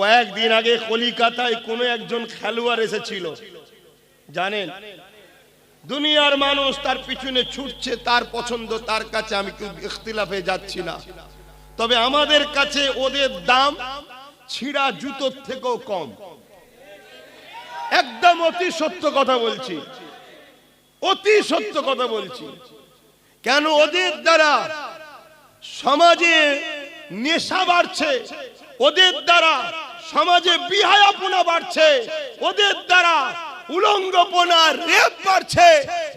কয়েকদিন আগে কলিকাতায় কোনো একজন খেলোয়াড় এসেছিল। জানেন? দুনিয়ার মানুষ তার পিছনে ছুটছে, তার পছন্দ, তার কাছে আমি ইখতিলাফে যাচ্ছি না। তবে আমাদের কাছে ওদের দাম ছিঁড়া জুতোর থেকেও কম। একদম অতি সত্য কথা বলছি। অতি সত্য কথা বলছি। কেন ওদের দ্বারা সমাজে নেশা বাড়ছে? ওদের দ্বারা সমাজে বিহায়াপনা বাড়ছে, ওদের দ্বারা উলঙ্গপনা, রেপ বাড়ছে,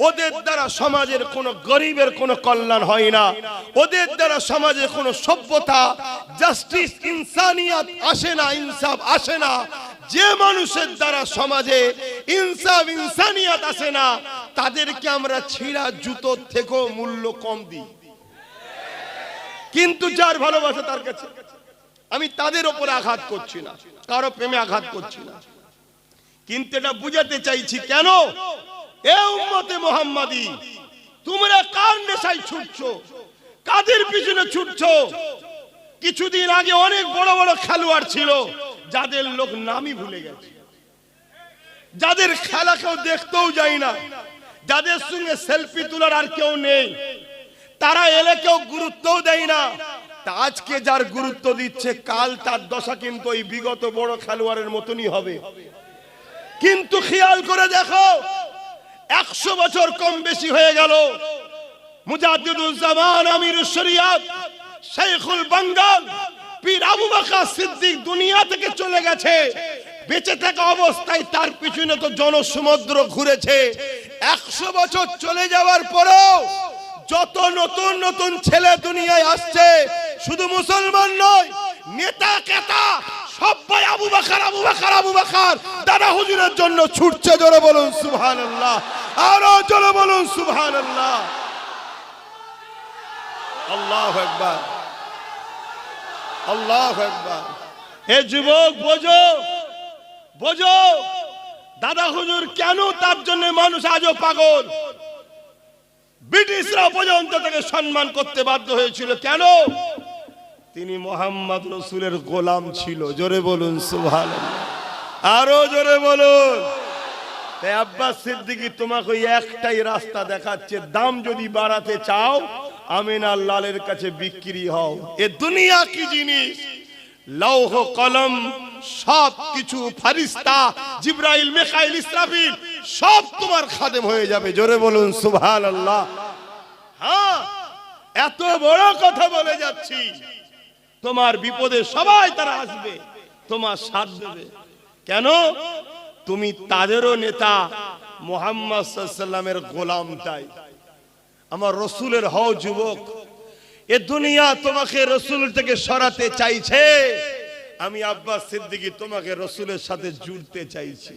ওদের দ্বারা সমাজের গরিবের কল্যাণ হয় না, ওদের দ্বারা সভ্যতা, জাস্টিস, ইনসানিয়াত আসে না, ইনসাফ আসে না, যে মানুষের দ্বারা সমাজে ইনসাফ, ইনসানিয়াত আসে না, তাদেরকে আমরা ছিঁড়া জুতোর থেকেও মূল্য কম দিই। কিন্তু যার ভালোবাসা তার কাছে। আমি তাদের ওপরে আঘাত করছি না, কারও প্রেমে আঘাত করছি না। কিন্তু এটা বুঝাতে চাইছি, কেন? এ মোহাম্মদী, তোমরা কার নেশায় ছুটছো? কাদের পিছনে ছুটছো? কিছুদিন আগে অনেক বড় বড় খেলোয়াড় ছিল, যাদের লোক নামই ভুলে গেছে। যাদের খেলা কেউ দেখতেও যায় না, যাদের সঙ্গে সেলফি তোলার আর কেউ নেই। তারা এলে কেউ গুরুত্বও দেয় না। আজকে যার গুরুত্ব দিচ্ছে, কাল তার দশা কিন্তু ওই বিগত বড় খেলোয়াড়ের মতনই হবে। কিন্তু খেয়াল করে দেখো, একশো বছর কম বেশি হয়ে গেল। মুজাদ্দিদুজ্জামান, আমির শরিয়াত শেখুল বাঙ্গাল, পীর আবু বকর সিদ্দিক দুনিয়া থেকে চলে গেছে। বেঁচে থাকা অবস্থায় তার পিছনে তো জনসমুদ্র ঘুরেছে। একশো বছর চলে যাওয়ার পরেও যত নতুন নতুন ছেলে দুনিয়ায় আসছে, শুধু মুসলমান নয়, নেতা কেতা সবাই আবু বাকার আবু বাকার আবু বাকার। দাদা হুজুরের জন্য ছুটছে, জোরে বলুন সুবহান আল্লাহ আরও জোরে বলুন সুবহান আল্লাহ আল্লাহ একবার আল্লাহ একবার এ যুবক, বোঝো বোঝো। দাদা হুজুর, কেন তার জন্য মানুষ আজও পাগল? ব্রিটিশরা পর্যন্ত তাকে সম্মান করতে বাধ্য হয়েছিল। কেন? তিনি মোহাম্মদ রসুলের গোলাম ছিল। জোরে বলুন সুভান আরও জোরে বলুন। আব্বাস সিদ্দিকি তোমাকে ওই একটাই রাস্তা দেখাচ্ছে। দাম যদি বাড়াতে চাও আমিনার লালের কাছে বিক্রি হও। এ দুনিয়া কি জিনিস? লৌহ কলম সব কিছু ফারিস্তা, জিব্রাইল, মেকাইল, ইসরাফিল। সব তোমার খাদেম হয়ে যাবে। জোরে বলুন সুবহান আল্লাহ হ্যাঁ এত বড় কথা বলে যাচ্ছি। তোমার বিপদে সবাই তারা আসবে, তোমার সাথ দেবে। কেন? তুমি তাদেরও নেতা, মোহাম্মদ সাল্লামের গোলাম তাই। আমার রসুলের হও যুবক, এ দুনিয়া তোমাকে রসুল থেকে সরাতে চাইছে। আমি আব্বাস সিদ্দিকি তোমাকে রসুলের সাথে জুড়তে চাইছি।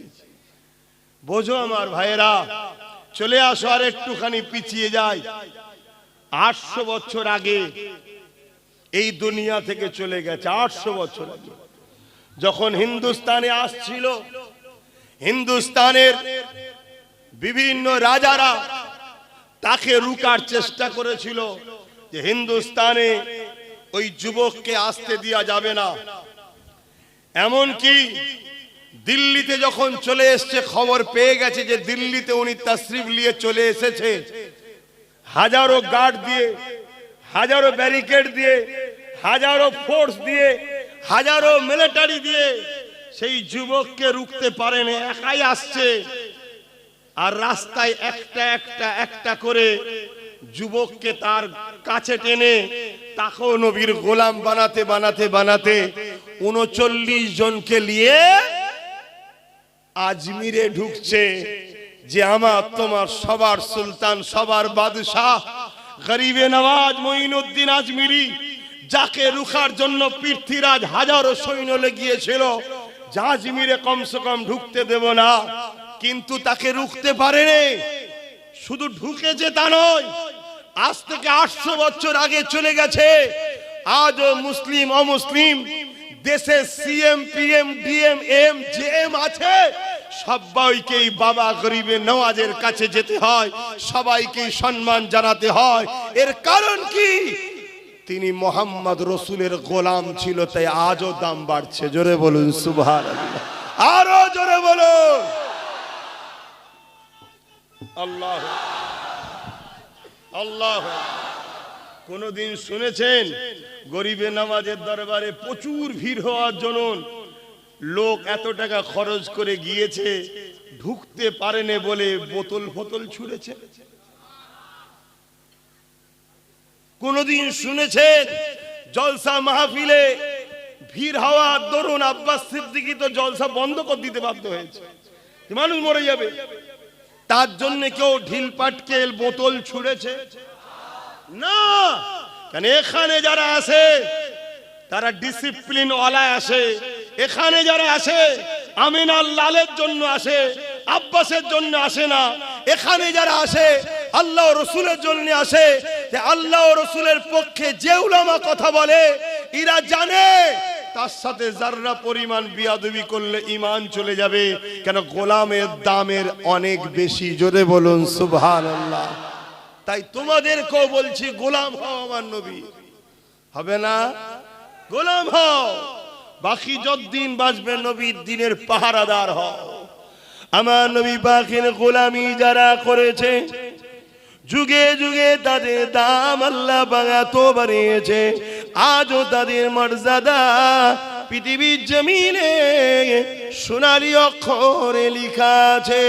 বোঝো আমার ভাইয়েরা, চলে আসো আর একটুখানি পিছিয়ে যায় আটশো বছর আগে এই দুনিয়া থেকে চলে গেছে, আটশো বছর আগে। যখন হিন্দুস্তানে আসছিল, হিন্দুস্তানের বিভিন্ন রাজারা তাকে রুকার চেষ্টা করেছিল যে হিন্দুস্তানে ওই যুবককে আসতে দেওয়া যাবে না। এমনকি দিল্লিতে যখন চলে এসছে, খবর পেয়ে গেছে যে দিল্লিতে উনি তশরিফ নিয়ে চলে এসেছে। হাজারো গার্ড দিয়ে, হাজারো ব্যারিকেড দিয়ে, হাজারো ফোর্স দিয়ে, হাজারো মিলিটারি দিয়ে সেই যুবককে রুখতে পারেন, একাই আসছে। আর রাস্তায় একটা একটা একটা করে যুবককে তার কাছে টেনে তাকেও নবীর গোলাম বানাতে বানাতে বানাতে উনচল্লিশ জনকে নিয়ে আজমিরে ঢুকছে যে আমার তোমার সবার সুলতান, সবার বাদশাহ। গরিবে নওয়াজ মঈনুদ্দিন আজমিরি, যাকে রুখার জন্য পৃথ্বীরাজ হাজারো সৈন্য লেগিয়েছিল, যা আজমিরে কমসে কম ঢুকতে দেব না। কিন্তু তাকে রুখতে পারেনি। শুধু ঢুকেছে তা নয়, আজ থেকে আটশো বছর আগে চলে গেছে। আজও মুসলিম, অমুসলিম দেশে CM PM DM M J M আছে। সবাইকেই বাবা গরিবে নওয়াজের কাছে যেতে হয়, সবাইকেই সম্মান জানাতে হয়। এর কারণ কি? তিনি মোহাম্মদ রসুলের গোলাম ছিল, তাই আজও দাম বাড়ছে। জোরে বলুন সুভার আরও জোরে বলুন। আল্লাহ আল্লাহ কোনদিন শুনেছেন? গরিবে নামাজের দরবারে প্রচুর ভিড় হওয়ার জন্য লোক এত টাকা খরচ করে গিয়েছে, ঢুকতে পারেনে বলে বোতল ফতল ছুঁড়েছে। কোনদিন শুনেছেন? জলসা মাহফিলে ভিড় হওয়ার দরুন আব্বাস সিদ্দিকি তো জলসা বন্ধ করে দিতে বাধ্য হয়েছে। মানুষ মরে যাবে। তার জন্য কেউ ঢিল পাটকেল বোতল ছুঁড়েছে। না। কেন এখানে যারা আসে তারা ডিসিপ্লিন ওয়ালায় আসে। এখানে যারা আসে, আমিনার লালের জন্য আসে, আব্বাসের জন্য আসে না। এখানে যারা আসে, আল্লাহ রসুলের জন্য আসে। যে আল্লাহ রসুলের পক্ষে যে উলামা কথা বলে, এরা জানে। তার সাথে যাররা পরিমাণ বিয়াদবি করলে ইমান চলে যাবে। কেন গোলামের দামের অনেক বেশি। জোরে বলুন সুবহান আল্লাহ তাই তোমাদেরকেও বলছি, গোলাম হও আমার নবী। হবে না? গোলাম হও। বাকি যতদিন বাঁচবে নবীর দিনের পাহারাদার হও। আমার নবী পাখির গোলামি যারা করেছে, যুগে যুগে তাদের দাম আল্লাহ বাগাতো বাড়িয়েছে আজও তাদের মর্যাদা পৃথিবীর জমিনে সোনালি অক্ষরে লিখা আছে।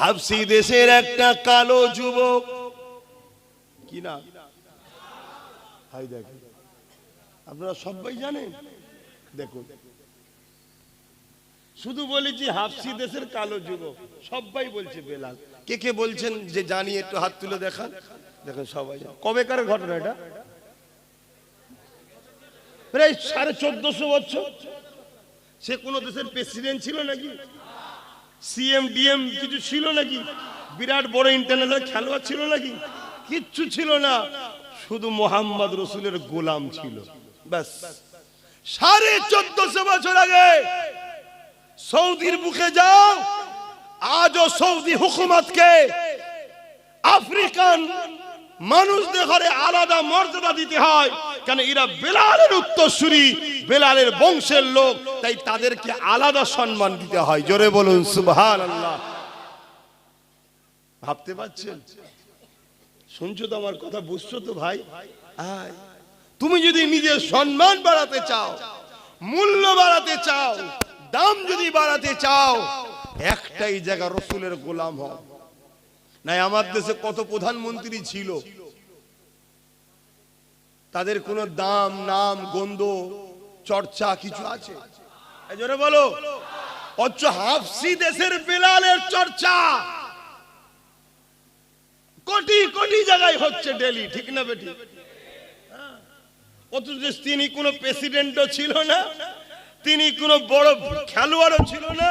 হাফসি দেশের একটা কালো যুবক। কি না? হাই দেখেন আপনারা সবাই জানেন? দেখুন। শুধু বলেছি হাফসি দেশের কালো যুবক। সবাই বলছে বেলাল। কে কে বলছেন যে জানি, একটু হাত তুলে দেখান। দেখেন সবাই। জানে। কবেকার ঘটনা এটা? প্রায় সাড়ে চোদ্দশো বছর। সে কোন দেশের প্রেসিডেন্ট ছিল নাকি? সিএম ডিএম কিছু ছিল নাকি? বিরাট বড় ইন্টারন্যাশনাল খেলোয়াড় ছিল নাকি? কিচ্ছু ছিল না। শুধু মোহাম্মদ রসুলের গোলাম ছিল। ব্যাস। সাড়ে চোদ্দশো বছর আগে সৌদির বুকে যাও, আজও সৌদি হুকুমতকে আফ্রিকান মানুষদের ঘরে আলাদা মর্যাদা দিতে হয়। কেন এরা বেলালের উত্তরসূরি, বেলালের বংশের লোক, তাই তাদেরকে আলাদা সম্মান দিতে হয়। জোরে বলুন সুবহান ভাবতে পারছেন? শুনছো তো আমার কথা, বুঝছ তো ভাই? তুমি যদি নিজের সম্মান বাড়াতে চাও, মূল্য বাড়াতে চাও, দাম যদি বাড়াতে চাও, একটাই জায়গা রসুলের গোলাম হও। নাই, আমার দেশে কত প্রধানমন্ত্রী ছিল তাদের কোনো দাম, নাম, গন্ধ, চর্চা কিছু আছে? বলো। হাফসি দেশের বেলালের চর্চা। কোটি কোটি জায়গায় হচ্ছে ডেলি, ঠিক না বেটি? হ্যাঁ। তিনি কোনো প্রেসিডেন্টও ছিল না, তিনি কোনো বড় খেলোয়াড়ও ছিল না,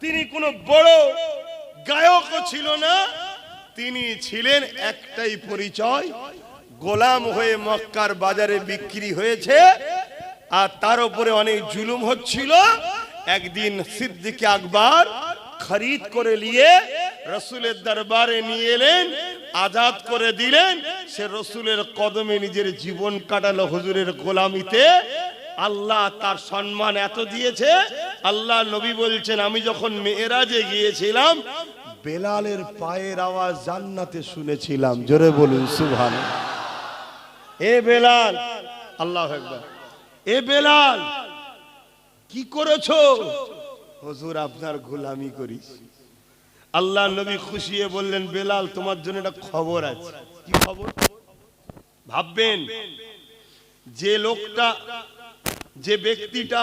তিনি কোনো বড় গায়কও ছিল না, তিনি ছিলেন একটাই পরিচয় গোলাম হয়ে মক্কার বাজারে বিক্রি হয়েছে, আর তার উপরে অনেক জুলুম হচ্ছিল। একদিন সিদ্দিকে আকবর খরিদ করে নিয়ে রসুলের দরবারে নিয়ে এলেন, আজাদ করে দিলেন। সে রসুলের কদমে নিজের জীবন কাটালো হুজুরের গোলামিতে। আল্লাহ তার সম্মান এত দিয়েছে, আল্লাহ নবী বলছেন, আমি যখন মেয়েরাজে গিয়েছিলাম, বেলালের পায়ের আওয়াজ জান্নাতে শুনেছিলাম। জোরে বলুন সুভান এ বেলাল, আল্লাহ এ বেলাল, কি করেছ? হজুর, আপনার গোলামি করি আল্লাহ নবী খুশিয়ে বললেন, বেলাল, তোমার জন্য একটা খবর আছে। কি খবর? ভাববেন, যে লোকটা, যে ব্যক্তিটা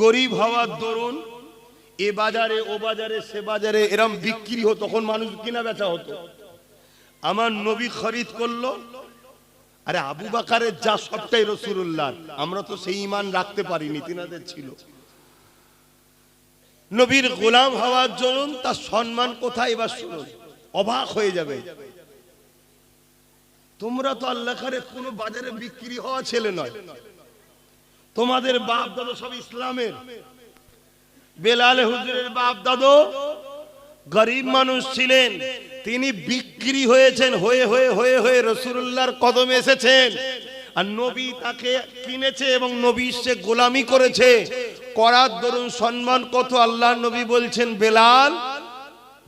গরিব হওয়ার দরুন, এ বাজারে, ও বাজারে, সে বাজারে এরম বিক্রি হতো, তখন মানুষ কিনা বেচা হতো। আমার নবী খরিদ করল আরে আবু বাকারের যা সবটাই রসুল্লাহ আমরা তো সেই ইমান রাখতে পারিনি, তিনাদের ছিল। নবীর গোলাম হওয়ার জন্য তার সম্মান কোথায় এবার শুনুন। অবাক হয়ে যাবে। তোমরা তো আল্লাহ কোনো বাজারে বিক্রি হওয়া ছেলে নয়। তোমাদের বাপ দাদু সব ইসলামের। বেলালে হুজুরের বাপ দাদু গরিব মানুষ ছিলেন, তিনি বিক্রি হয়েছেন, হয়ে হয়ে হয়ে হয়ে রসুল্লাহর কদমে এসেছেন। আর নবী তাকে কিনেছে এবং নবী সে গোলামি করেছে। করার দরুন সম্মান কত আল্লাহ নবী বলছেন, বেলাল,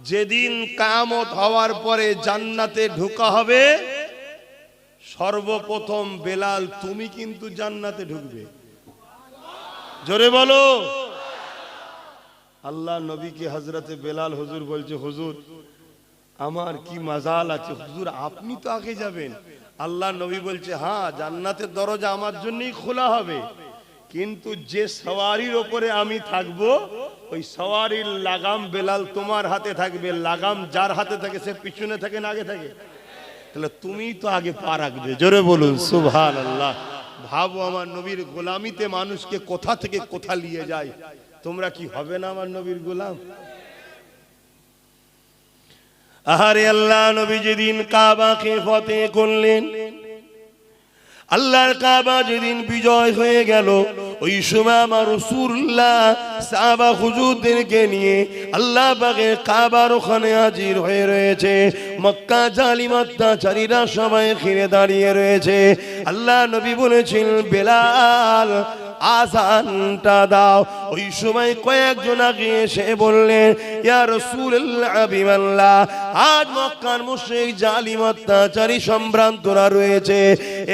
যেদিন কামত হওয়ার পরে জান্নাতে ঢোকা হবে, সর্বপ্রথম বেলাল, তুমি কিন্তু জান্নাতে ঢুকবে। জোরে বলো। আল্লাহ নবীকে হজরতে বেলাল হুজুর বলছে, হুজুর, আমার কি মাজাল আছে? হুজুর, আপনি তো আগে যাবেন। আল্লাহ নবী বলছে হ্যাঁ জান্নাতের দরজা আমার জন্যই খোলা হবে। কিন্তু যে সওয়ারির ওপরে আমি থাকব, ওই সওয়ারির লাগাম বেলাল তোমার হাতে থাকবে। লাগাম যার হাতে থাকে, সে পিছনে থাকে না আগে থাকে। তাহলে তুমি তো আগে পা রাখবে। জোরে বলুন সুভান আল্লাহ ভাবো আমার নবীর গোলামিতে মানুষকে কোথা থেকে কোথা নিয়ে যায়। তোমরা কি হবে না আমার নবীর গোলাম? আহারে আল্লাহ, নবী যেদিন কাবাকে ফতে করলেন, আল্লাহর কাবা যেদিন বিজয় হয়ে গেল, ওই সময় আমার রসুল্লাহ সাহাবা হুজুরদেরকে নিয়ে আল্লাহ কাবার ওখানে হাজির হয়ে রয়েছে। মক্কা জালিমাত্তাচারীরা সবাই ঘিরে দাঁড়িয়ে রয়েছে। আল্লাহ নবী বলেছেন, বেলাল, আজানটা দাও। ওই সময় কয়েকজন আগে এসে বললেন, ইয়া রাসূলুল্লাহ আজ মক্কার মুশরিক, জালিম, অত্যাচারী সম্ভ্রান্তরা রয়েছে।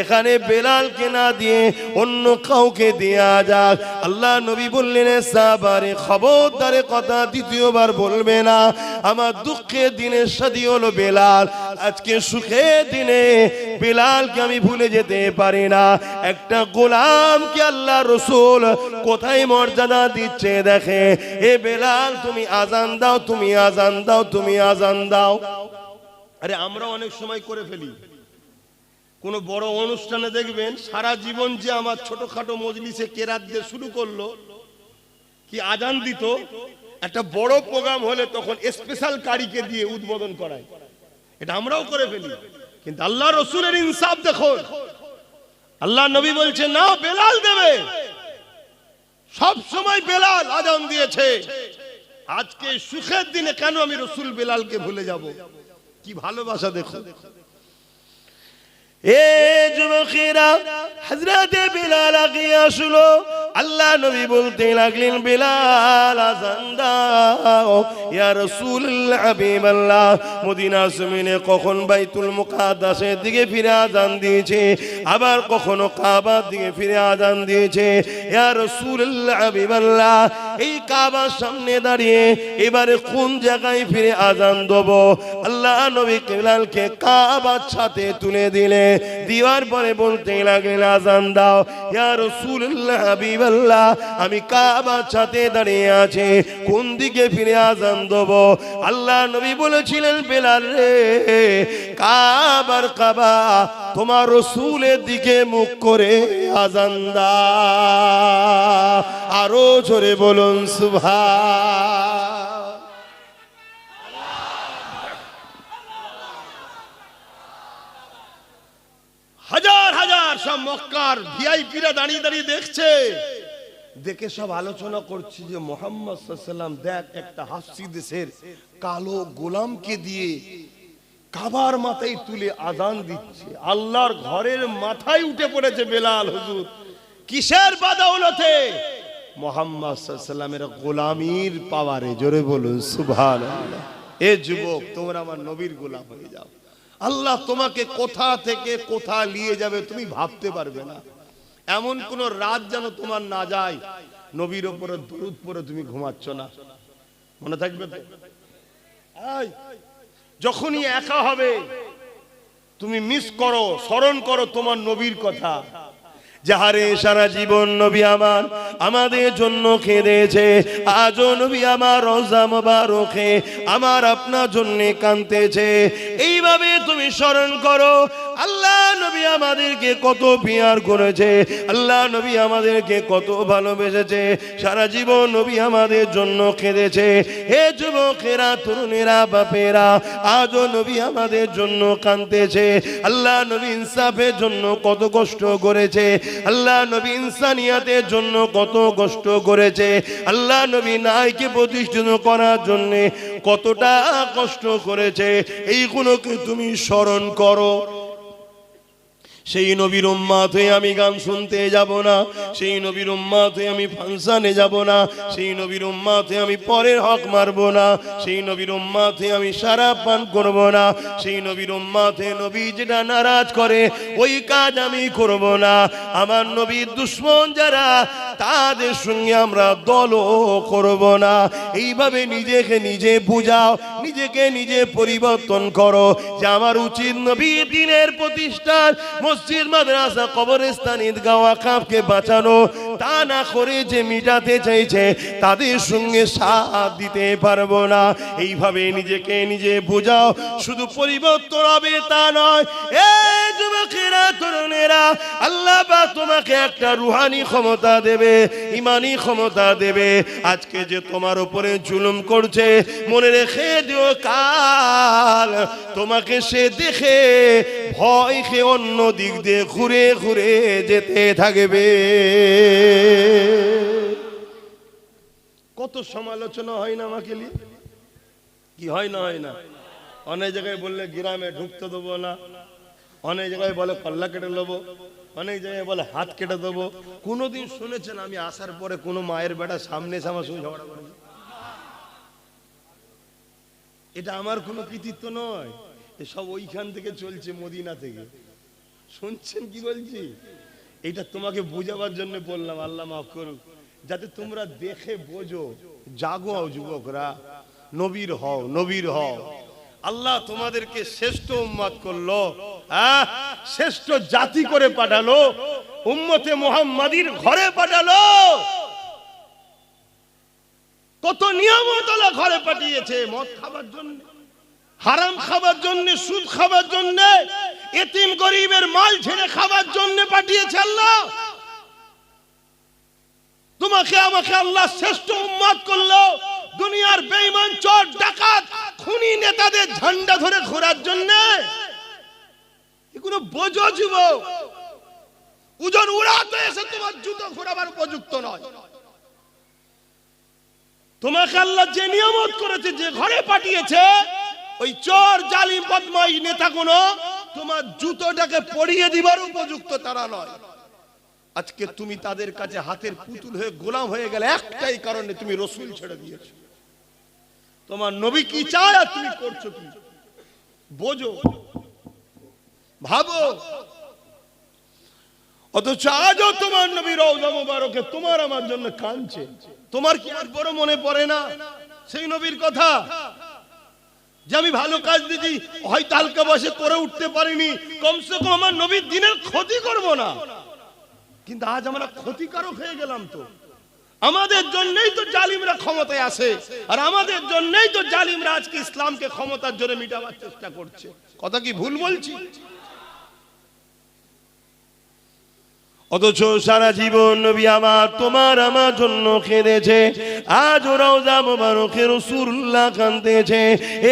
এখানে বেলালকে না দিয়ে অন্য কাউকে দেয়া যাক। আল্লাহ নবী বললেন সাবারে খবরদারে কথা দ্বিতীয়বার বলবে না। আমার দুঃখের দিনে সাথী হলো বেলাল, আজকে সুখের দিনে বেলালকে আমি ভুলে যেতে পারি না। একটা গোলামকে আল্লাহ রসুল কোথায় মর্যাদা দিচ্ছে, দেখে, এ বেলাল, তুমি আজান দাও, তুমি আজান দাও, তুমি আজান দাও। আরে, আমরা অনেক সময় করে ফেলি। কোনো বড় অনুষ্ঠানে দেখবেন, সারা জীবন যে আমার ছোটখাটো মজলিসে কেরাত দিয়ে শুরু করল, কি আজান দিত, একটা বড় প্রোগ্রাম হলে তখন স্পেশাল কারিকে দিয়ে উদ্বোধন করায়। এটা আমরাও করে ফেলি। কিন্তু আল্লাহ রসুলের ইনসাফ দেখো আল্লাহ নবী বলছে, না, বেলাল দেবে। সব সময় বেলাল আজান দিয়েছে। আজকে সুখের দিনে কেন আমি রসুল বেলালকে ভুলে যাব? কি ভালোবাসা দেখো। কখন বাইতুল মুকাদ্দাসের দিকে ফিরে আজান দিয়েছে? আবার কখনো কাবার দিকে ফিরে আজান দিয়েছে? এই কাবার সামনে দাঁড়িয়ে এবারে কোন জায়গায় ফিরে আজান দেব? আল্লাহ নবী বিলালকে কাবার সাথে তুলে দিলে দিওয়ার পরে বলতে লাগলেন, আজান দাও। ইয়া রাসূলুল্লাহ, হাবিবাল্লাহ, আমি কাবার সাথে দাঁড়িয়ে আছে। কোন দিকে ফিরে আজান দেব? আল্লাহ নবী বলেছিলেন, বেলাল রে, কাবার কাবা তোমার রসুলের দিকে মুখ করে আজান দা আরও জোরে বলুন সুভা হাজার হাজার সব মক্কার ভিআইপিরা দাঁড়িয়ে দাঁড়িয়ে দেখছে। দেখে সব আলোচনা করছি যে মোহাম্মদ সাল্লাম দেখ একটা হাসি দেশের কালো গোলামকে দিয়ে কাবার মাথায় তুলে আজান দিচ্ছে। আল্লাহর ঘরের মাথায় উঠে পড়েছে বেলাল হুজুর। কিসের বাদাউলতে মোহাম্মদ সাল্লামের গোলামির পাওয়ারে, জোরে বলুন সুভান এ যুবক, তোমরা আমার নবীর গোলাম হয়ে যাও। আল্লাহ তোমাকে কোথা থেকে কোথা নিয়ে যাবে তুমি ভাবতে পারবে না। এমন কোন রাত যেন তোমার না যায়। নবীর ওপরে দরুদ পরে তুমি ঘুমাচ্ছ না। মনে থাকবে যখনই একা হবে, তুমি মিস করো, স্মরণ করো তোমার নবীর কথা। যাহারে সারা জীবন নবী আমার আমাদের জন্য খেদেছে, আজও নবী আমার রোজা মোবারকে আমার আপনার জন্য কানতেছে এইভাবে তুমি স্মরণ করো, আল্লাহ নবী আমাদেরকে কত পিয়ার করেছে, আল্লাহ নবী আমাদেরকে কত ভালোবেসেছে, সারা জীবন নবী আমাদের জন্য খেদেছে। হে যুবকেরা, তরুণেরা, বাপেরা, আজও নবী আমাদের জন্য কাঁদতেছে, আল্লাহ নবী ইনসাফের জন্য কত কষ্ট করেছে আল্লাহ নবী ইনসানিয়াতের জন্য কত কষ্ট করেছে। আল্লাহ নবী নাইকে প্রতিষ্ঠিত করার জন্যে কতটা কষ্ট করেছে। এইগুলোকে তুমি স্মরণ করো। সেই নবীর উম্মাত হয়ে আমি গান শুনতে যাব না। সেই নবীর উম্মাত হয়ে আমি ফাংশনে যাব না। সেই নবীর উম্মাত হয়ে আমি পরের হক মারব না। সেই নবীর উম্মাত হয়ে আমি সারা পান করব না। সেই নবীর উম্মাত হয়ে নবী যেটা নারাজ করে, ওই কাজ আমি করব না। আমার নবীর দুশ্মন যারা, তাদের সঙ্গে আমরা দলও করব না। এইভাবে নিজেকে নিজে বুঝাও, নিজেকে নিজে পরিবর্তন করো। যে আমার উচিত নবী দিনের প্রতিষ্ঠান মসজিদ, মাদ্রাসা, কবরস্থান, ঈদগাহ আকাবকে বাঁচানো, তা না করে যে মিটাতে চাইছে, তাদের সঙ্গে সাথ দিতে পারব না। এইভাবে নিজেকে নিজে বোঝাও, শুধু পরিবর্তন হবে তা নয়। এই যুবকেরা, তরুণেরা, আল্লাহ বা তোমাকে একটা রুহানি ক্ষমতা দেবে, ইমানি ক্ষমতা দেবে। আজকে যে তোমার উপরে জুলুম করছে, মনে রেখে দিও কাল। তোমাকে সে দেখে ভয় অন্য দিক দিয়ে ঘুরে ঘুরে যেতে থাকবে। কত সমালোচনা হয় না আমাকে কি হয় না হয় না? অনেক জায়গায় বললে, গ্রামে ঢুকতে দেবো না। অনেক জায়গায় বলে কল্লা কেটে নেব, অনেক জায়গায় বলে হাত কেটে দেবো। কোনোদিন শুনেছেন আমি আসার পরে কোনো মায়ের বেটা সামনে এসে আমার ঝগড়া করেছে এটা আমার কোনো কৃতিত্ব নয়। এসব ওইখান থেকে চলছে মদিনা থেকে। শুনছেন কি বলছি? এটা তোমাকে বোঝাবার জন্য বললাম, আল্লাহ মাফ করুক। যাতে তোমরা দেখে বোঝো জাগো যুবকরা, নবীর হও নবীর হও। আল্লাহ তোমাদেরকে শ্রেষ্ঠ উম্মাদ করল। হ্যাঁ শ্রেষ্ঠ জাতি করে পাঠালো, উম্মতে মোহাম্মদীর ঘরে পাঠালো। কত নিয়ামত আল্লাহ ঘরে পাঠিয়েছে, মদ খাবার জন্য, হারাম খাবার জন্য, সুদ খাবার জন্য, এতিম গরিবের মাল ছেড়ে খাবার জন্য পাঠিয়েছে আল্লাহ। তোমাকে, আমাকে আল্লাহ শ্রেষ্ঠ উম্মাদ করল, দুনিয়ার বেঈমান চোর, ডাকাত, খুনি নেতাদের ঝান্ডা ধরে ঘোরার জন্য। এগুলো বোঝো যুবক। উজন উড়াতে এসে তোমার জুতো ঘোরাবার উপযুক্ত নয়। তোমাকে আল্লাহ যে নিয়ামত করেছে, যে ঘরে পাঠিয়েছে, ওই চোর, জালিম বদমাই নেতাগুলো তোমার জুতোটাকে পরিয়ে দিবার উপযুক্ত তারা নয়। আজকে তুমি তাদের কাছে হাতের পুতুল হয়ে গোলাম হয়ে গেলে, একটাই কারণে তুমি রসুল ছেড়ে দিয়েছ। তোমার নবী কি চায় তুমি করছ কি? বোঝো। ভাবো। অথচ আজও তোমার নবী রওজা মুবারকে তোমার আমার জন্য কাঁদছে। তোমার কি আর বড় মনে পড়ে না? সেই নবীর কথা। যে আমি ভালো কাজ দিয়েছি, হয়তো হালকা বসে করে উঠতে পারিনি। কমসে কম আমার নবীর দিনের ক্ষতি করব না। কিন্তু আজ আমরা ক্ষতিকারক হয়ে গেলাম তো। আমাদের জন্যই তো জালিমরা ক্ষমতায় আসে আর আমাদের জন্যই তো জালিমরা আজকে ইসলামকে ক্ষমতার জোরে মিটাবার চেষ্টা করছে। কথা কি ভুল বলছি? অথচ সারা জীবন নবী আমার তোমার আমার জন্য কেঁদেছে আজ ওরাও যাব বারোকে রসুল্লাহ কান্দেছে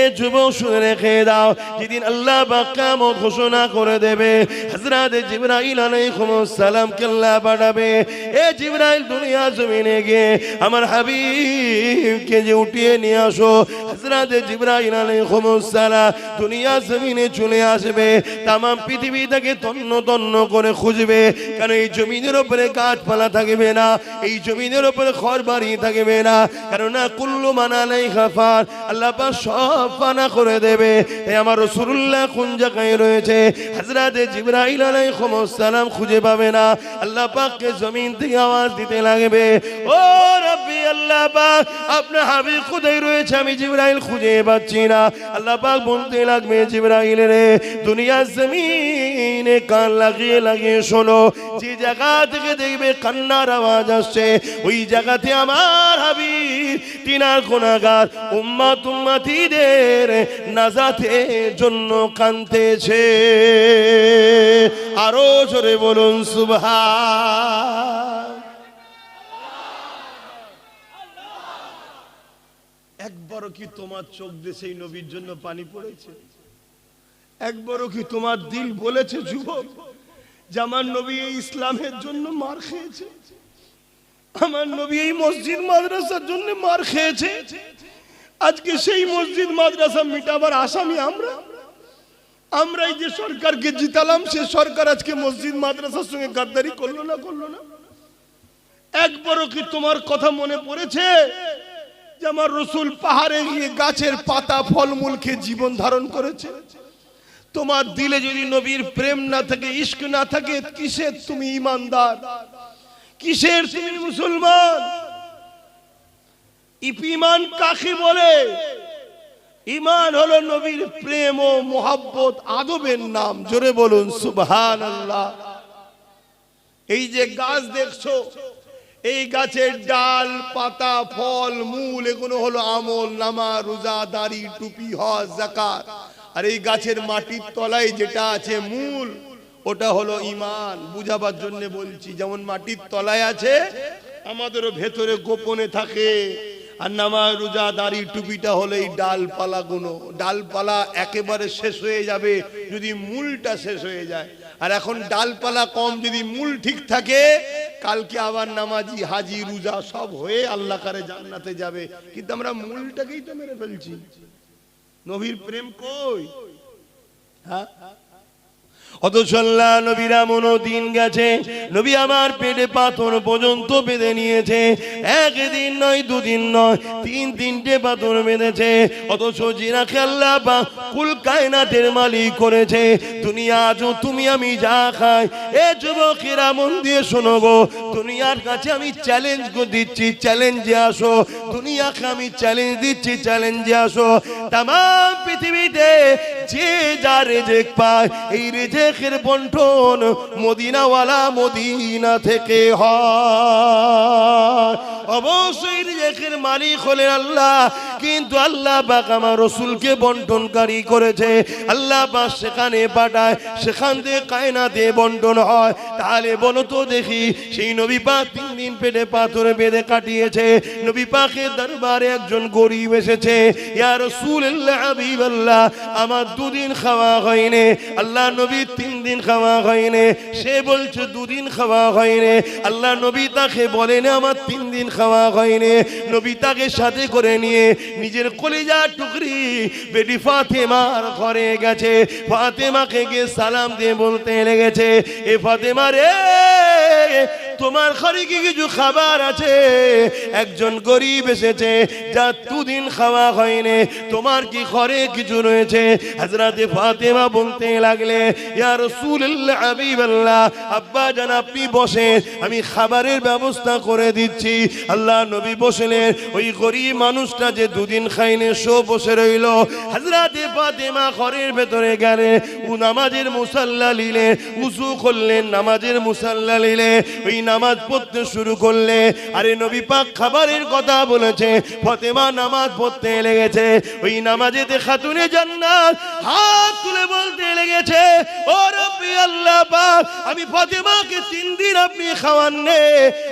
এ যুবক শুনে রেখে দাও, যেদিন আল্লাহ বাক্কাম ঘোষণা করে দেবে। হজরত জিবরাইল সালাম কেল্লা পাঠাবে। এ জিবরাইল দুনিয়া জমিনে গিয়ে আমার হাবিবকে যে উঠিয়ে নিয়ে আসো হজরত জিবরাইল সালাম দুনিয়া জমিনে চলে আসবে। তাম পৃথিবী থেকে তন্ন তন্ন করে খুঁজবে। কারণ এই জমিনের উপরে গাছপালা থাকবে না, এই জমিনের উপরে ঘর বাড়ি থাকবে না। কেননা কুল্লু মানালাই খাফার আল্লাহ সব ফানা করে দেবে। এই আমার রসুল্লাহ কোন জায়গায় রয়েছে? হজরত জিবরাইল আলাইহিস সালাম খুঁজে পাবে না। আল্লাহ পাককে জমিন থেকে আওয়াজ দিতে লাগবে। ও রব্বি, আল্লাহ পাক আপনার হাবিব খুদাই রয়েছে? আমি জিবরাইল খুঁজে পাচ্ছি না। আল্লাহ পাক বলতে লাগবে, জিবরাইল রে দুনিয়া জমিন জমিনে কান লাগিয়ে লাগিয়ে শোনো। যে জায়গা থেকে দেখবে কান্নার আওয়াজ আসছে, ওই জায়গাতে আমার হাবিব, তিনার কোনাগার উম্মা তুম্মাতিদের নাজাতের জন্য কানতেছে আরও জোরে বলুন, সুবহান। একবারও কি তোমার চোখ দিয়ে নবীর জন্য পানি পড়েছে? একবারও কি তোমার দিল বলেছে যুবক আমার নবী এই ইসলামের জন্য মার খেয়েছে? আমার নবী এই মসজিদ মাদ্রাসার জন্য মার খেয়েছে? আজকে সেই মসজিদ মাদ্রাসা মিটাবার আসামি আমরা? আমরা এই যে সরকারকে জিতালাম, সে সরকার আজকে মসজিদ মাদ্রাসার সঙ্গে গাদ্দারি করল না করল না? একবারও কি তোমার কথা মনে পড়েছে যে আমার রসুল পাহাড়ে গিয়ে গাছের পাতা, ফলমূল খেয়ে জীবন ধারণ করেছে? তোমার দিলে যদি নবীর প্রেম না থাকে ইস্ক না থাকে, কিসের তুমি ইমানদার? কিসের তুমি মুসলমান? ইপিমান কাকে বলে? ইমান হলো নবীর প্রেম ও মোহাব্বত আদবের নাম। জোরে বলুন সুবহান আল্লাহ এই যে গাছ দেখছ, এই গাছের ডাল, পাতা, ফল, মূল, এগুলো হলো আমল নামা, রোজা, দাড়ি, টুপি, হজ জাকাত আর এই গাছের মাটির তলায় যেটা আছে মূল, ওটা হলো ইমান বুঝাবার জন্য বলছি, যেমন মাটির তলায় আছে, আমাদেরও ভেতরে গোপনে থাকে। আর নামা রোজা, দাড়ি, টুপিটা হলো এই ডালপালা গুলো ডালপালা একেবারে শেষ হয়ে যাবে যদি মূলটা শেষ হয়ে যায়। আর এখন ডালপালা কম যদি মূল ঠিক থাকে, কালকে আবার নামাজি, হাজি, রোজা সব হয়ে আল্লাহ কারে জান্নাতে যাবে। কিন্তু আমরা মূলটাকেই তো মেরে ফেলছি। নবীর প্রেম কই? হ্যাঁ? আল্লাহ নবীরা মনো দিন গেছে। নবী আমার পেটে পাথর পর্যন্ত বেঁধে নিয়েছে। একদিন নয়, দুদিন নয়, তিন তিনটে পাথর বেঁধেছে। অথচ জিরাকে আল্লাহ বা কুল মালিক করেছে, দুনিয়া আজও তুমি আমি যা খাই। এ যুবকেরা মন দিয়ে শোনো গো, দুনিয়ার কাছে আমি চ্যালেঞ্জ দিচ্ছি চ্যালেঞ্জে আসো। দুনিয়াকে আমি চ্যালেঞ্জ দিচ্ছি চ্যালেঞ্জে আসো। তাম পৃথিবীতে যে যা রেজেক পায়, এই রেজেকের বন্টন মদিনাওয়ালা মদিনা থেকে হয়। অবশ্যই রেজেকের মালিক হলেন আল্লাহ। কিন্তু আল্লাহ পাক আমার রসুলকে বন্টনকারী করেছে। আল্লাহ পাক সেখানে পাঠায়, সেখান থেকে কায়নাতে বন্টন হয়। তাহলে বলো তো দেখি, সেই নবী পাক তিন দিন পেটে পাথর বেঁধে কাটিয়েছে। নবী পাকের দরবারে একজন গরিব এসেছে। ইয়া রাসূলুল্লাহ, হাবিবাল্লাহ, আমার দুদিন খাওয়া হয়নি। আল্লাহ নবী তিন দিন খাওয়া হয়নি। সে বলছে, দুদিন খাওয়া হয়নি। আল্লাহ নবী তাকে বলেন, আমার তিন দিন খাওয়া হয়নি। নবী তাকে সাথে করে নিয়ে নিজের কলিজা টুকরি বেটি ফাতেমার ঘরে গেছে। ফাতেমাকে গিয়ে সালাম দিয়ে বলতে লেগেছে, এ ফাতেমা রে তোমার ঘরে কি কিছু খাবার আছে। একজন গরিব এসেছে, যা দুদিন খাওয়া হয়নি। তোমার কি ঘরে কিছু রয়েছে? হাজরাতে ফাতেমা বলতে লাগলে, ইয়া রাসূলুল্লাহ, হাবিবাল্লাহ, আব্বা জান, আপনি বসে আমি খাবারের ব্যবস্থা করে দিচ্ছি। আল্লাহ নবী বসলেন, ওই গরিব মানুষটা যে দুদিন খাইনে সো বসে রইল। হাজরাতে ফাতেমা ঘরের ভেতরে গেলে, ও নামাজের মুসাল্লা লিলে উজু করলেন, নামাজের মুসাল্লা লিলে ওই নামাজ পড়তে শুরু করলে, আরে নবী পাক খাবারের কথা বলেছে, ফতেমা নামাজ পড়তে লেগেছে, ওই নামাজেতে খাতুনে জান্নাত হাত তুলে বলতে লেগেছে, ও রব্বি আল্লাহ পাক, আমি ফতেমাকে তিন দিন আপনি খাওয়ান নে,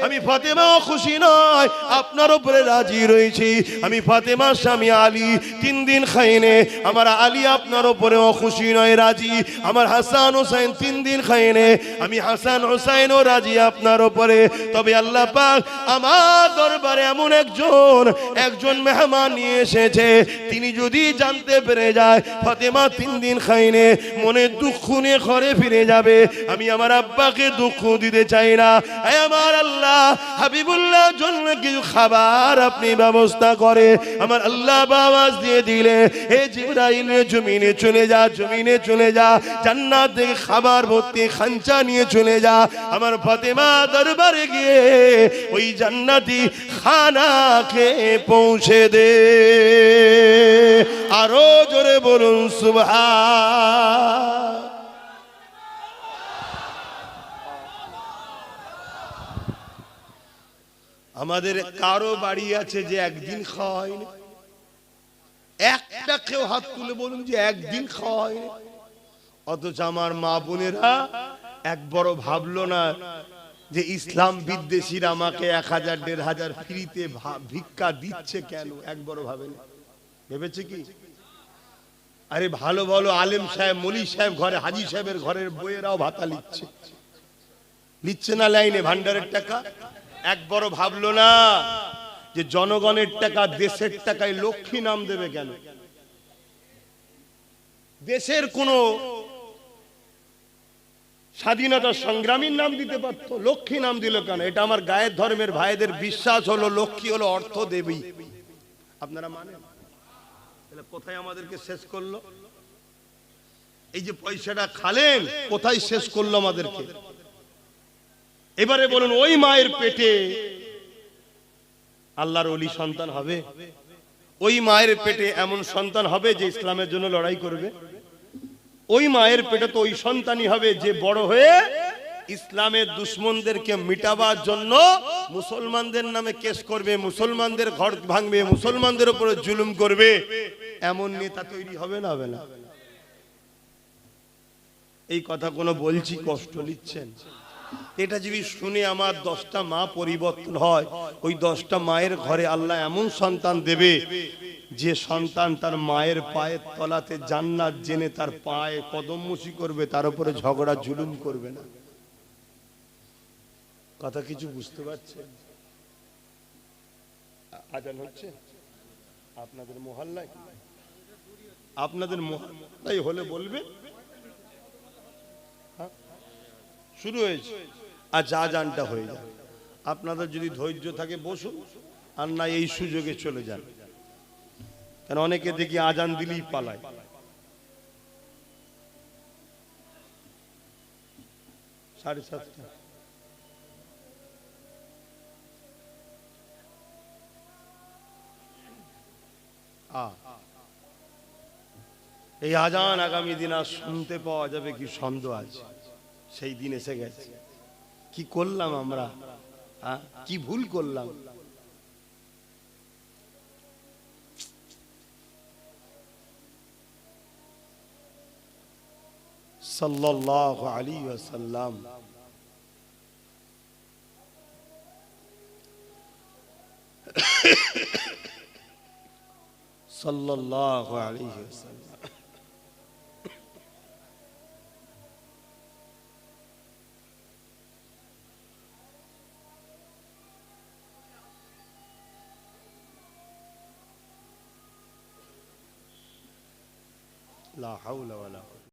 আমি ফতেমাও খুশি নয়, আপনার উপরে রাজি রয়েছি, আমি ফাতেমার স্বামী আলী তিন দিন খাইনে আমার আলী আপনার উপরেও খুশি নয়, রাজি, আমার হাসান হোসেন তিন দিন খাইনে আমি হাসান হোসেনও রাজি, আপনার উপরে তবে আল্লাহ পাক আমার দরবারে এমন একজন একজন মেহমান নিয়ে এসেছে। তিনি যদি জানতে পেরে যায়, ফাতেমা তিন দিন খাইনে মনে দুঃখ নিয়ে ঘরে ফিরে যাবে। আমি আমার আব্বাকে দুঃখ দিতে চাই না। আমার আল্লাহ, হাবিবুল্লাহ জন্য কিছু খাবার আপনি ব্যবস্থা করে। আমার আল্লাহ আওয়াজ দিয়ে দিলে, হে জিব্রাইল, জমিনে চলে যা, জমিনে চলে যা। জান্নাত থেকে খাবার ভর্তি খাঞ্চা নিয়ে চলে যা। আমার ফাতেমা দরবারে গিয়ে ওই জান্নাতি খানাকে পৌঁছে দে। আরও জোরে বলুন সুভা আমাদের কারও বাড়ি আছে যে একদিন খাওয়া একটা কেউ হাত তুলে বলুন যে একদিন খাওয়া অথচ আমার মা বোনেরা এক বড় ভাবলো না যে ইসলাম বিদ্বেষীরা আমাকে এক হাজার, দেড় হাজার ফ্রিতে ভিক্ষা দিচ্ছে কেন? এক বড় ভাবেন ভেবেছে কি? আরে ভালো ভালো আলেম সাহেব, মলি সাহেব ঘরে, হাজি সাহেবের ঘরের বইয়েরাও ভাতা লিখছে। লিখছে না লাইনে? ভান্ডারের টাকা? এক বড় ভাবলো না যে জনগণের টাকা, দেশের টাকায় লক্ষ্মী নাম দেবে কেন? দেশের কোনো স্বাধীনতা সংগ্রামীর নাম দিতে পারতো, লক্ষ্মী নাম দিল কেন? এটা আমার গায়ের ধর্মের ভাইদের বিশ্বাস হলো, লক্ষ্মী হলো অর্থ দেবী। আপনারা মানেন? তাহলে কোথায় আমাদেরকে শেষ করল? এই যে পয়সাটা খালেন, কোথায় শেষ করল আমাদেরকে? এবারে বলুন, ওই মায়ের পেটে আল্লাহর অলি সন্তান হবে? ওই মায়ের পেটে এমন সন্তান হবে যে ইসলামের জন্য লড়াই করবে? ওই মায়ের পেটে তো ওই সন্তানই হবে যে বড় হয়ে ইসলামের দুশ্মনদেরকে মিটাবার জন্য মুসলমানদের নামে কেস করবে, মুসলমানদের ঘর ভাঙবে, মুসলমানদের উপরে জুলুম করবে। এমন নেতা তৈরি হবে না হবে না। এই কথা কোনো বলছি কষ্ট নিচ্ছেন? এটা যদি শুনে আমার দশটা মা পরিবর্তন হয়, ওই দশটা মায়ের ঘরে আল্লাহ এমন সন্তান দেবে যে সন্তান তার মায়ের পায়ের তলাতে জান্নাত জেনে তার পায়ে কদমমুচি করবে, তার উপরে ঝগড়া জুলুম করবে না। কথা কিছু বুঝতে পারছেন? আজান হচ্ছে? আপনাদের মহল্লায়? আপনাদের মহল্লায় হলে বলবে শুরু হয়েছে। আর যা জানটা হয়ে যাবে। আপনাদের যদি ধৈর্য থাকে, বসুন। আর না, এই সুযোগে চলে যান। কেন, অনেকে দেখি আজান দিলেই পালায়। সাড়ে সাতটা। এই আজান আগামী দিন আর শুনতে পাওয়া যাবে কি সন্দেহ আছে? সেই দিন এসে গেছে। কি করলাম আমরা? হ্যাঁ? কি ভুল করলাম? সাল্লাল্লাহু আলাইহি ওয়াসাল্লাম। সাল্লাল্লাহু لا حول ولا